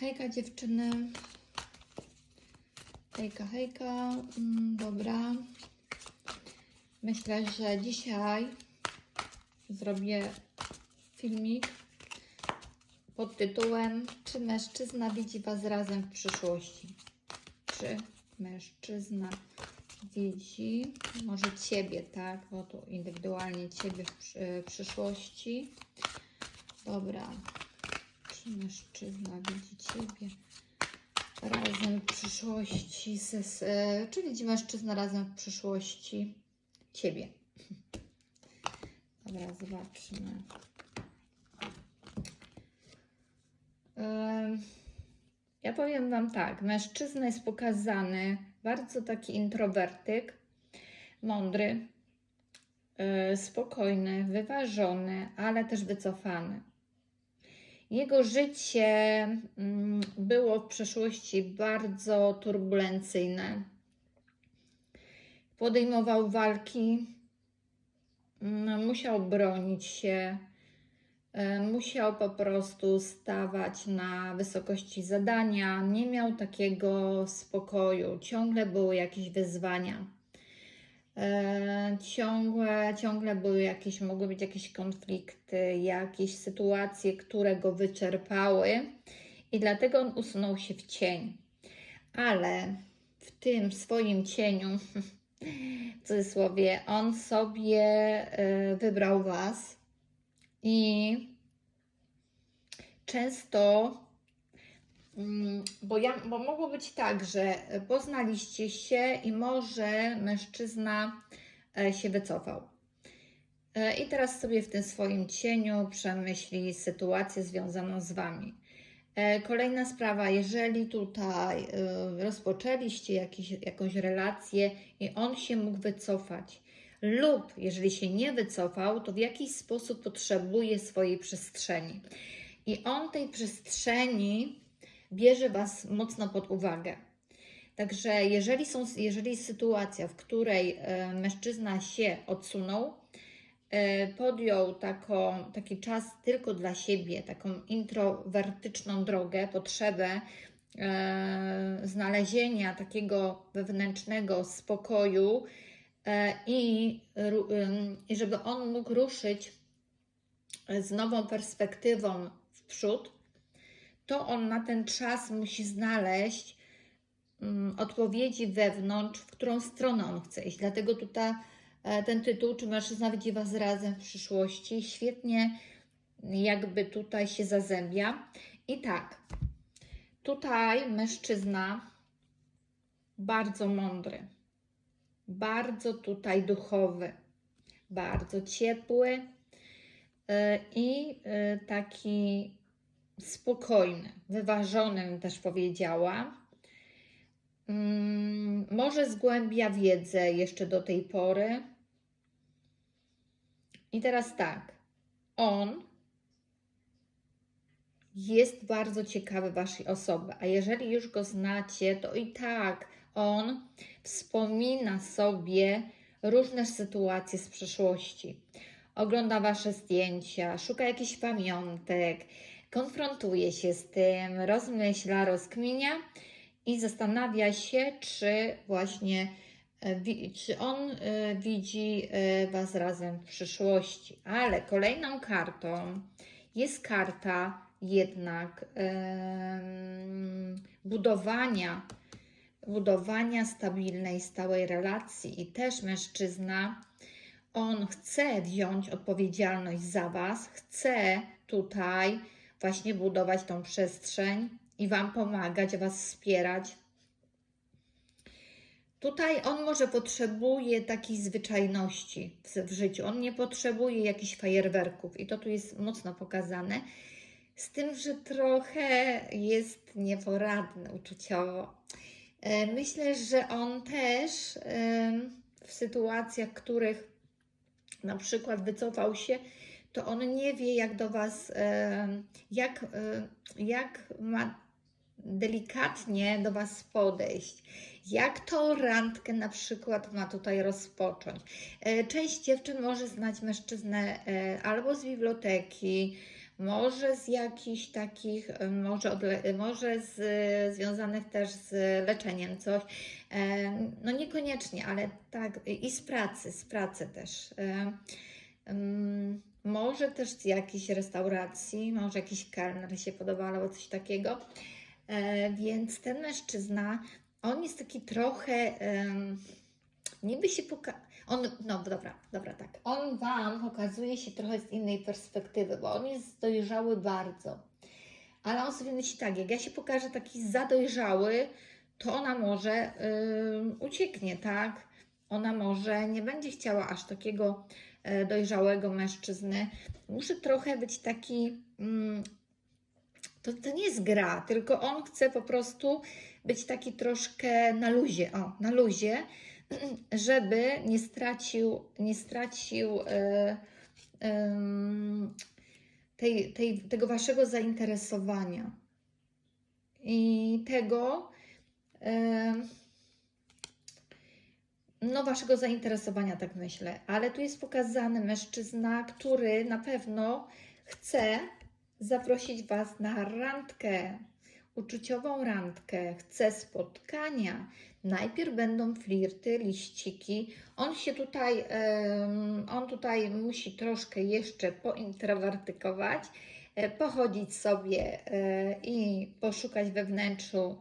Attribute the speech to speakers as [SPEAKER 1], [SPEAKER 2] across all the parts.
[SPEAKER 1] Hejka dziewczyny. Hejka, hejka. Mm, Dobra. Myślę, że dzisiaj zrobię filmik pod tytułem Czy mężczyzna widzi Was razem w przyszłości? Czy mężczyzna widzi może Ciebie, tak? Bo tu indywidualnie Ciebie w przy- przyszłości. Dobra. Czy mężczyzna widzi Ciebie razem w przyszłości? z- z- e, Czy widzi mężczyzna razem w przyszłości Ciebie? Dobra, zobaczmy. Em, Ja powiem Wam tak, mężczyzna jest pokazany bardzo taki introwertyk, mądry, e, spokojny, wyważony, ale też wycofany. Jego życie mm, było w przeszłości bardzo turbulencyjne. Podejmował walki, mm, musiał bronić się, e, musiał po prostu stawać na wysokości zadania, nie miał takiego spokoju, ciągle były jakieś wyzwania. E, ciągle, ciągle były jakieś, mogły być jakieś konflikty, jakieś sytuacje, które go wyczerpały i dlatego on usunął się w cień. Ale w tym swoim cieniu, w cudzysłowie, on sobie e, wybrał Was i często Bo, ja, bo mogło być tak, że poznaliście się i może mężczyzna e, się wycofał. E, I teraz sobie w tym swoim cieniu przemyśli sytuację związaną z Wami. E, Kolejna sprawa, jeżeli tutaj rozpoczęliście jakąś relację i on się mógł wycofać, lub jeżeli się nie wycofał, to w jakiś sposób potrzebuje swojej przestrzeni. I on tej przestrzeni bierze Was mocno pod uwagę. Także jeżeli, są, jeżeli sytuacja, w której e, mężczyzna się odsunął, e, podjął taką, taki czas tylko dla siebie, taką introwertyczną drogę, potrzebę e, znalezienia takiego wewnętrznego spokoju i żeby on mógł ruszyć z nową perspektywą w przód, to on na ten czas musi znaleźć mm, odpowiedzi wewnątrz, w którą stronę on chce iść. Dlatego tutaj e, ten tytuł, czy mężczyzna widzi Was razem w przyszłości, świetnie jakby tutaj się zazębia. I tak, tutaj mężczyzna bardzo mądry, bardzo tutaj duchowy, bardzo ciepły e, i e, taki spokojny, wyważony, bym też powiedziała. Mm, Może zgłębia wiedzę jeszcze do tej pory. I teraz tak, on jest bardzo ciekawy Waszej osoby, a jeżeli już go znacie, to i tak on wspomina sobie różne sytuacje z przeszłości. Ogląda Wasze zdjęcia, szuka jakichś pamiątek, konfrontuje się z tym, rozmyśla, rozkminia i zastanawia się, czy właśnie e, czy on e, widzi e, Was razem w przyszłości. Ale kolejną kartą jest karta jednak budowania, budowania stabilnej, stałej relacji i też mężczyzna on chce wziąć odpowiedzialność za Was, chce tutaj właśnie budować tą przestrzeń i Wam pomagać, Was wspierać. Tutaj on może potrzebuje takiej zwyczajności w, w życiu. On nie potrzebuje jakichś fajerwerków i to tu jest mocno pokazane. Z tym, że trochę jest nieporadny uczuciowo. E, Myślę, że on też em, w sytuacjach, w których na przykład wycofał się, to on nie wie, jak do Was, jak, jak ma delikatnie do Was podejść. Jak tą randkę na przykład ma tutaj rozpocząć? E, Część dziewczyn może znać mężczyznę e, albo z biblioteki, może z jakichś takich, e, może, odle- może z, związanych też z leczeniem coś, no niekoniecznie, ale tak i z pracy, z pracy też. Może też z jakiejś restauracji, może jakiś kelner się podobał albo coś takiego. E, więc ten mężczyzna, on jest taki trochę, em, niby się poka... On, no dobra, dobra, tak. On Wam pokazuje się trochę z innej perspektywy, bo on jest dojrzały bardzo. Ale on sobie myśli tak, jak ja się pokażę taki zadojrzały, to ona może ym, ucieknie, tak? Ona może nie będzie chciała aż takiego e, dojrzałego mężczyzny. Muszę trochę być taki. Mm, to, to nie jest gra, tylko on chce po prostu być taki troszkę na luzie. O, na luzie, żeby nie stracił, nie stracił e, tej, tej, tego waszego zainteresowania i tego. No, waszego zainteresowania, tak myślę. Ale tu jest pokazany mężczyzna, który na pewno chce zaprosić Was na randkę, uczuciową randkę, chce spotkania. Najpierw będą flirty, liściki. On się tutaj, on tutaj musi troszkę jeszcze pointrowertykować, e, pochodzić sobie e, i poszukać we wnętrzu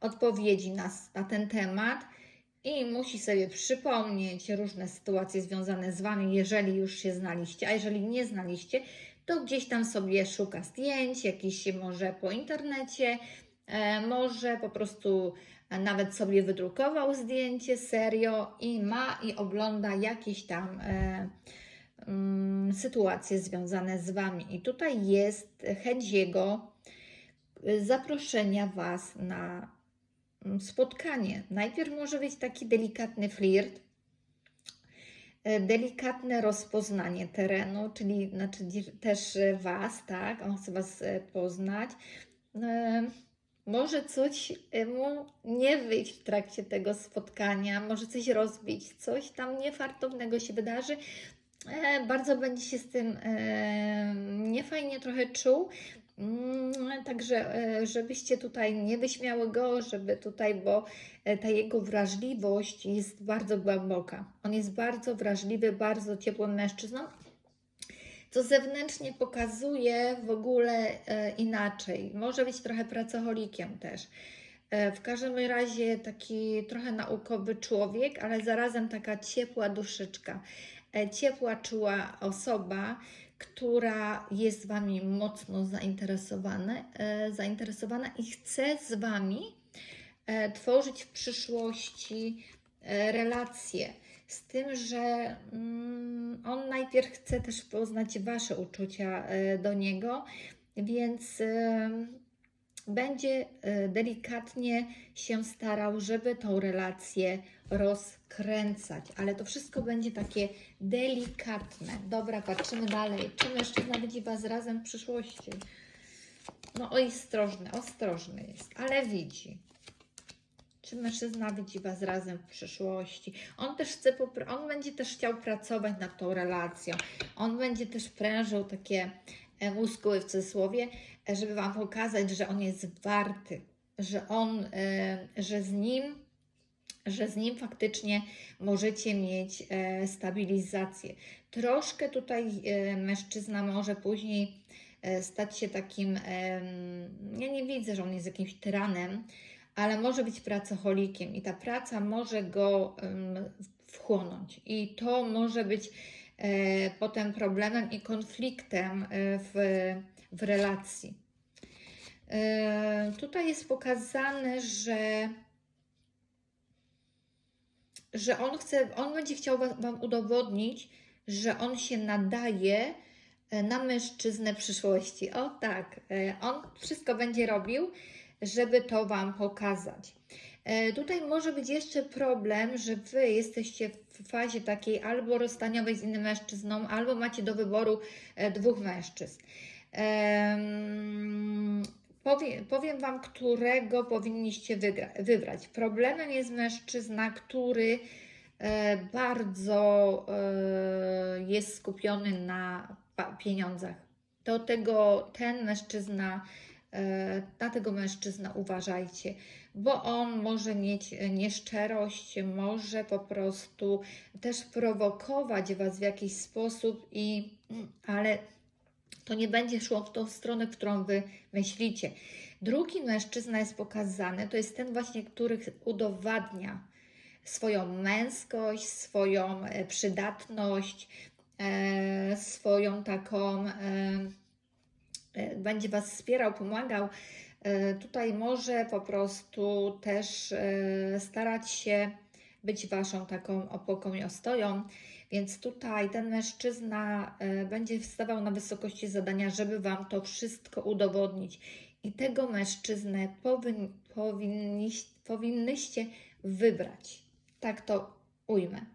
[SPEAKER 1] odpowiedzi na, na ten temat i musi sobie przypomnieć różne sytuacje związane z Wami, jeżeli już się znaliście, a jeżeli nie znaliście, to gdzieś tam sobie szuka zdjęć, jakiś może po internecie, e, może po prostu nawet sobie wydrukował zdjęcie serio i ma i ogląda jakieś tam e, mm, sytuacje związane z Wami. I tutaj jest chęć jego zaproszenia Was na spotkanie. Najpierw może być taki delikatny flirt, e, delikatne rozpoznanie terenu, czyli znaczy też e, Was, tak? On chce Was e, poznać. Może coś mu nie wyjść w trakcie tego spotkania, może coś rozbić, coś tam niefartownego się wydarzy. Bardzo będzie się z tym niefajnie trochę czuł. Mm, Także, e, żebyście tutaj nie wyśmiały go, żeby tutaj, bo e, ta jego wrażliwość jest bardzo głęboka. On jest bardzo wrażliwy, bardzo ciepłym mężczyzną, co zewnętrznie pokazuje w ogóle e, inaczej. Może być trochę pracocholikiem też. W każdym razie taki trochę naukowy człowiek, ale zarazem taka ciepła duszyczka, ciepła, czuła osoba, która jest Wami mocno zainteresowana, e, zainteresowana i chce z Wami e, tworzyć w przyszłości e, relacje. Z tym, że mm, on najpierw chce też poznać Wasze uczucia do niego, więc będzie e, delikatnie się starał, żeby tą relację rozkręcać, ale to wszystko będzie takie delikatne. Dobra, patrzymy dalej. Czy mężczyzna widzi Was razem w przyszłości? No ostrożny, ostrożny jest, ale widzi. Czy mężczyzna widzi Was razem w przyszłości? On też chce, on będzie też chciał pracować nad tą relacją. On będzie też prężył takie e, muskuły w cudzysłowie, żeby Wam pokazać, że on jest warty, że on, e, że z nim, że z nim faktycznie możecie mieć e, stabilizację. Troszkę tutaj e, mężczyzna może później stać się takim, ja nie widzę, że on jest jakimś tyranem, ale może być pracocholikiem i ta praca może go wchłonąć. I to może być potem problemem i konfliktem e, w, w relacji. E, tutaj jest pokazane, że, że on chce, on będzie chciał wa- Wam udowodnić, że on się nadaje e, na mężczyznę przyszłości. O tak, e, on wszystko będzie robił, żeby to Wam pokazać. E, Tutaj może być jeszcze problem, że Wy jesteście w fazie takiej albo rozstaniowej z innym mężczyzną, albo macie do wyboru e, dwóch mężczyzn. Em, Powiem, powiem Wam, którego powinniście wygra- wybrać. Problemem jest mężczyzna, który e, bardzo jest skupiony na pieniądzach. to tego ten mężczyzna, na tego mężczyznę uważajcie, bo on może mieć e, nieszczerość, może po prostu też prowokować Was w jakiś sposób, i, ale to nie będzie szło w tą stronę, którą Wy myślicie. Drugi mężczyzna jest pokazany, to jest ten właśnie, który udowadnia swoją męskość, swoją e, przydatność, e, swoją taką, e, e, będzie Was wspierał, pomagał. E, tutaj może po prostu też e, starać się być Waszą taką opoką i ostoją. Więc tutaj ten mężczyzna e, będzie wstawał na wysokości zadania, żeby Wam to wszystko udowodnić. I tego mężczyznę powin, powinniś, powinnyście wybrać. Tak to ujmę.